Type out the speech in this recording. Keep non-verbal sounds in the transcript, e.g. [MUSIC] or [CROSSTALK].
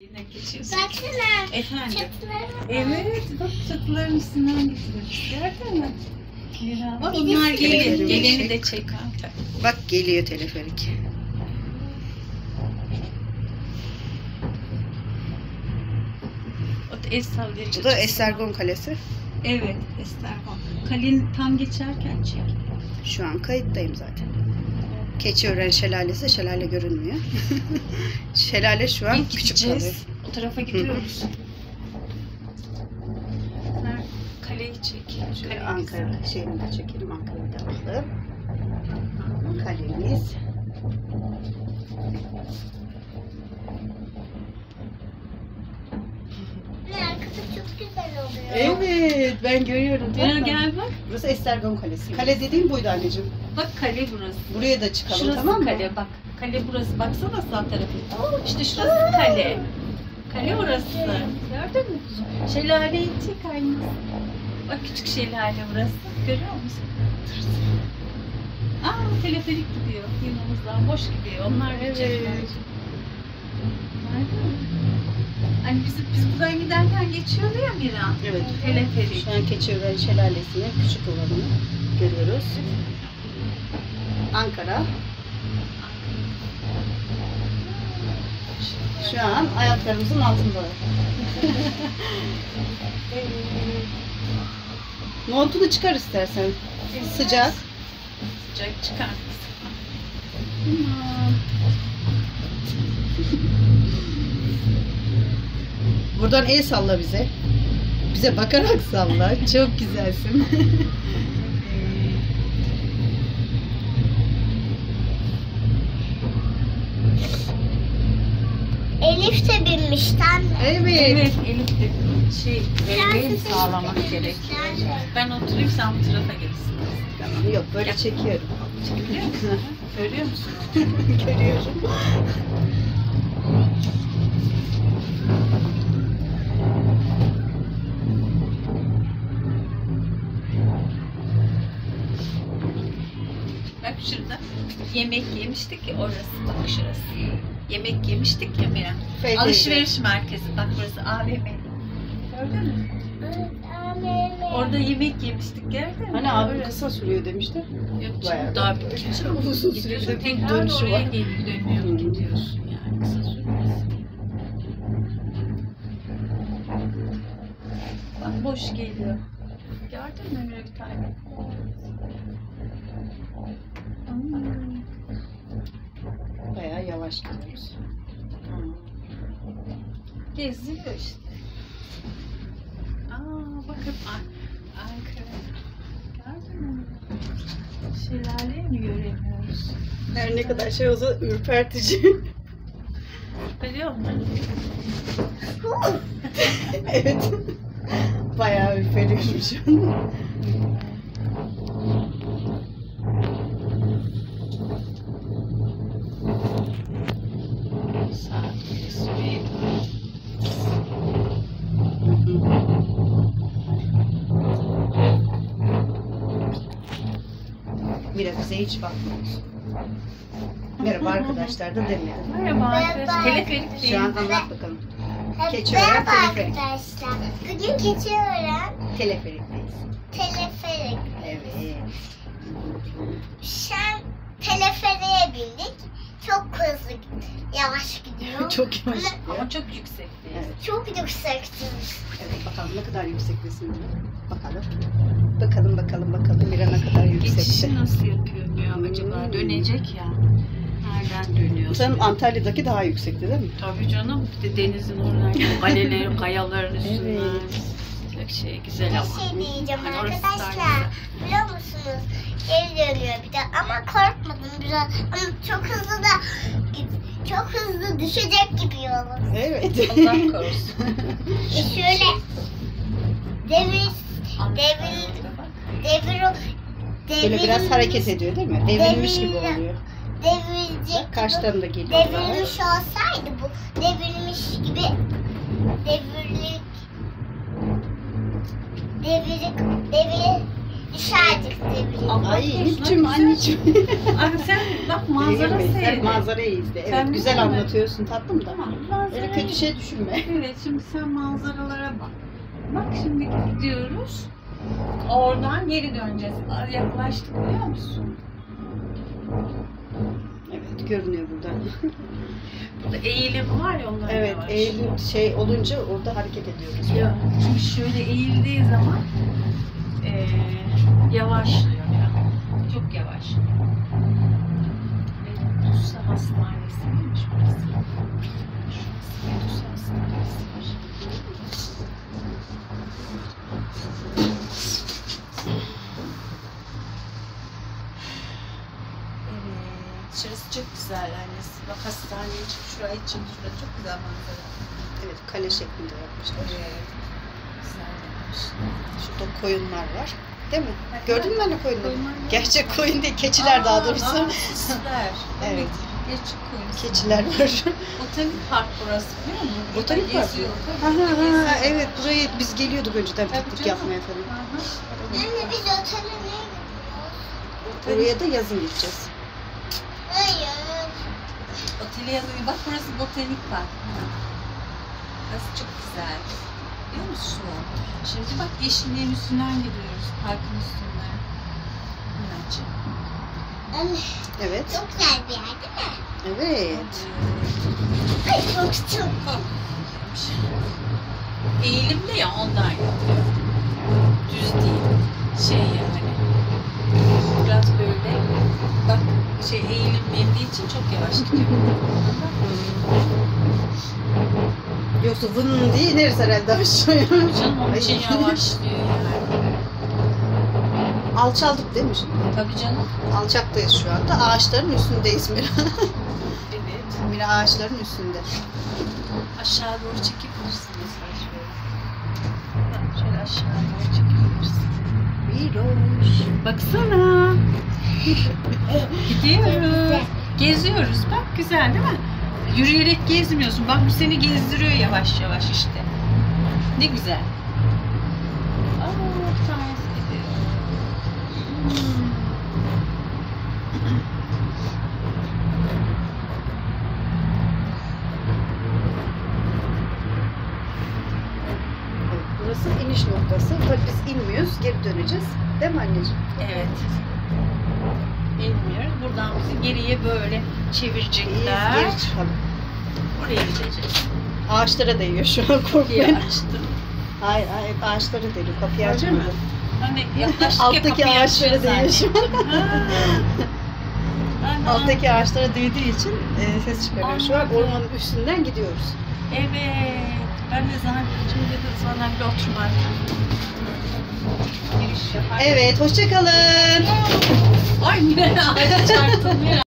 Baksana. Efendim. Çatıları Evet, bak çatıların üstünden getiririz. Gördün mü? Bak bunlar gelin Geleni de çek. Bak geliyor teleferik. O da el sallıyor. Bu da Estergon Kalesi. Evet, Estergon. Kalenin tam geçerken çek. Şu an kayıttayım zaten. Keçiören Şelalesi, şelale görünmüyor. [LAUGHS] şelale şu an İlk küçük kalıyor. gideceğiz. O tarafa gidiyoruz. Kaleyi çek. Şöyle şeyini de çekelim. Ankara'yı da alalım. Kalemiz. Ne arkası çok güzel oluyor. Evet ben görüyorum. Ya gel bak. Burası Estergon Kalesi. Kale dediğim buydu anneciğim. Bak kale burası. Buraya da çıkalım Şurası tamam mı? kale bak. Kale burası. Baksana sağ tarafı. İşte şurası kale. Kale orası. Gördün mü kuzum? Şelaleyi çek aynı. Bak küçük şelale burası. Görüyor musun? Aa teleferik gidiyor. Yanımızdan boş gidiyor. Onlar Evet. gidecekler. Gördün mü? Hani biz, biz buradan giderken geçiyordu ya Miran. Evet. Teleferik. Şu an Keçiören Şelalesi'nin küçük olanını görüyoruz. Ankara. Şu an ayaklarımızın altında. [LAUGHS] Montunu çıkar istersen. Sıcak. Sıcak çıkar. Buradan el salla bize. Bize bakarak salla. Çok güzelsin. [LAUGHS] Elif de binmiş anne. evet. Evet Elif de şey dengeyi sağlamak anne. Ben oturayım sen bu tarafa gelirsin. Tamam, yok böyle çekiyorum. Biliyor musun? [LAUGHS] Görüyor musun? Görüyorum. Bak şurada yemek yemiştik ya orası bak şurası. Yemek yemiştik ya Miran. Feyze. Alışveriş merkezi bak burası AVM. Gördün mü? Orada yemek yemiştik gördün mü? Hani abi Orası. kısa sürüyor demişti. Yok Bayağı canım daha bir Çok [LAUGHS] uzun sürede bir tekrar dönüşü oraya var. gelip dönüyor gidiyorsun yani kısa sürmez. Bak boş geliyor. Gördün mü Emre bir tane? Bayağı yavaş gidiyoruz. Geziyor işte. Aa bakın An- Ankara. Gördün mü? Şelaleyi mi göremiyoruz? Her ne kadar şey olsa ürpertici. Biliyor musun? [LAUGHS] evet. Bayağı ürperiyorum şu an. Mira bize hiç bakmıyorsun. Merhaba arkadaşlar da demedi. Merhaba arkadaşlar. Teleferik. Şu an anlat bakalım. Keçiören Merhaba teleferik. arkadaşlar. Bugün Keçiören Teleferikteyiz. teleferik. Evet. Şu an teleferiğe bindik. Çok hızlı yavaş gidiyor. [LAUGHS] Çok yavaş. Ama Ama çok yüksekteyiz. Evet. çok yüksektiniz. Evet bakalım ne kadar yüksektesin. Bakalım. Bakalım bakalım bakalım Mira ne kadar yüksekte. Geçişi nasıl yapıyor ya acaba? Hmm. Dönecek ya. Nereden dönüyor? Sanırım Antalya'daki daha yüksekti değil mi? Tabii canım. Bir de denizin oradan [LAUGHS] kalelerin, kayaların üstünden. Evet. Çok şey güzel Bir ama. şey diyeceğim Hani arkadaşlar. Biliyor musunuz? Geri dönüyor bir de ama korkmadım biraz. Ama çok hızlı da çok hızlı düşecek gibi yolun. Evet. Allah [LAUGHS] korusun. E şöyle devir Devir- devir o Böyle biraz hareket ediyor değil mi? Devrilmiş gibi oluyor. Devrilecek Bak karşıdan da geliyor. Devrilmiş olsaydı bu devrilmiş gibi devrilik devrilik devir düşerdik devrilik. Allah Ay Elif'cim anneciğim. Abi sen bak [LAUGHS] manzara Eğilme, sen seyret. Manzarayı izle. Evet, Sen güzel anlatıyorsun tatlım da. Tamam. Öyle kötü şey düşünme. [LAUGHS] Evet şimdi sen manzaralara bak. Bak şimdi gidiyoruz. Oradan geri döneceğiz. Yaklaştık biliyor musun? Evet görünüyor buradan. Burada [LAUGHS] eğilim var ya ondan evet yavaş. eğilim şey olunca orada hareket ediyoruz. Ya, çünkü şöyle eğildiği zaman eee yavaşlıyor ya. Çok yavaş. Medusa Hastanesi'ymiş burası. Şurası Medusa Hastanesi şurası çok güzel annesi. Bak hastaneye çık, şuraya çık, şurası çok güzel manzara. Evet kale şeklinde yapmışlar. Evet. Güzel yapmışlar. Şurada koyunlar var. Değil mi? Evet. Gördün mü anne koyunları? Koyunlar. Gerçek koyun değil, keçiler daha doğrusu. Aa, keçiler. [LAUGHS] Evet. Gerçek koyun. Keçiler var. Botanik park burası biliyor musun? Botanik park mı? Ha ha ha evet burayı biz geliyorduk önceden piknik yapmaya falan. Hı hı. Anne biz otele niye gidiyoruz? Oraya da yazın gideceğiz. Otele yazıyor. Bak burası botanik park. Burası çok güzel. Biliyor musun? Şimdi bak yeşilliğin üstünden gidiyoruz. Parkın üstünden. Anne Evet. çok güzel bir yer değil mi? Evet. Ay korktum. Eğilimli ya ondan yapıyor. Düz değil. Şey yani. Biraz böyle. Bak şey eğilim verdiği için çok yavaş gidiyor. Yoksa vın diye ineriz herhalde aşağıya. Canım onun için yavaşlıyor yani. Alçaldık değil mi şimdi? Tabii canım. Alçaktayız şu anda. Ağaçların üstündeyiz Mira. Evet. Mira ağaçların üstünde. Aşağı doğru çekebilirsin mesela şöyle. Aşağı doğru çekebilirsin. Miroş. Baksana. [LAUGHS] Gidiyoruz. Geziyoruz. Bak güzel değil mi? Yürüyerek gezmiyorsun. Bak bu seni gezdiriyor yavaş yavaş işte. Ne güzel. Aa, bir tanesi gidiyor. Hmm. Burası iniş noktası. Tabii biz inmiyoruz. Geri döneceğiz. Değil mi anneciğim? Evet. Bilmiyoruz. Buradan bizi geriye böyle Biz çevirecekler. geri çıkalım. Oraya gideceğiz. Ağaçlara değiyor şu an korkmayın. açtım. Hayır, hayır ağaçlara değiyor. Kapıyı Öyle açmadı. mi? Hani yaklaştık Alttaki ya ağaçlara değiyor şu an. Alttaki ağaçlara değdiği için e, ses çıkarıyor. Şu an Anladım. ormanın üstünden gidiyoruz. Evet. Ben de zannettim dedim sana bir oturmak. Evet, hoşçakalın. Ay yine ağaca çarptım ya.